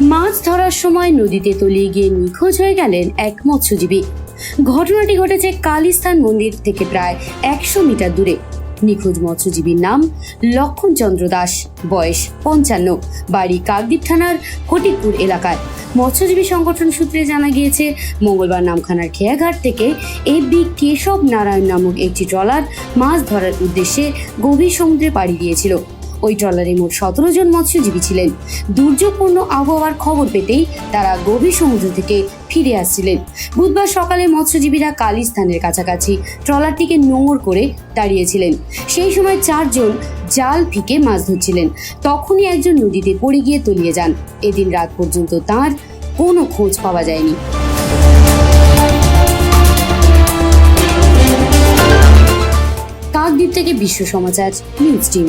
মাছ ধরার সময় নদীতে তলিয়ে গিয়ে নিখোঁজ হয়ে গেলেন এক মৎস্যজীবী। ঘটনাটি ঘটেছে কালিস্থান মন্দির থেকে প্রায় একশো মিটার দূরে। নিখোঁজ মৎস্যজীবীর নাম লক্ষণ চন্দ্র দাস, বয়স পঞ্চান্ন, বাড়ি কাকদ্বীপ থানার ফটিকপুর এলাকায়। মৎস্যজীবী সংগঠন সূত্রে জানা গিয়েছে, মঙ্গলবার নামখানার খেয়াঘাট থেকে এফবি কেশব নারায়ণ নামক একটি ট্রলার মাছ ধরার উদ্দেশ্যে গভীর সমুদ্রে পাড়ি দিয়েছিল। ওই ট্রলারে মোট সতেরো জন মৎস্যজীবী ছিলেন। দুর্যোগপূর্ণ আবহাওয়ার খবর পেতেই তারা গভীর সমুদ্র থেকে ফিরে আসছিলেন। বুধবার সকালে মৎস্যজীবীরা কালিস্থানের কাছাকাছি ট্রলারটিকে নোঙর করে দাঁড়িয়েছিলেন। সেই সময় চারজন জাল ফিকে মাছ ধরছিলেন। তখনই একজন নদীতে পড়ে গিয়ে তলিয়ে যান। এদিন রাত পর্যন্ত তার কোনো খোঁজ পাওয়া যায়নি। কাকদ্বীপ থেকে বিশ্ব সমাচার, news team.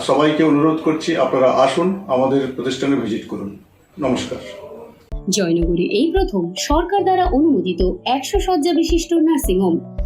সবাইকে অনুরোধ করছি আপনারা আসুন আমাদের প্রতিষ্ঠানে ভিজিট করুন। নমস্কার। জয়নগরে এই প্রথম সরকার দ্বারা অনুমোদিত একশো শয্যা বিশিষ্ট নার্সিংহোম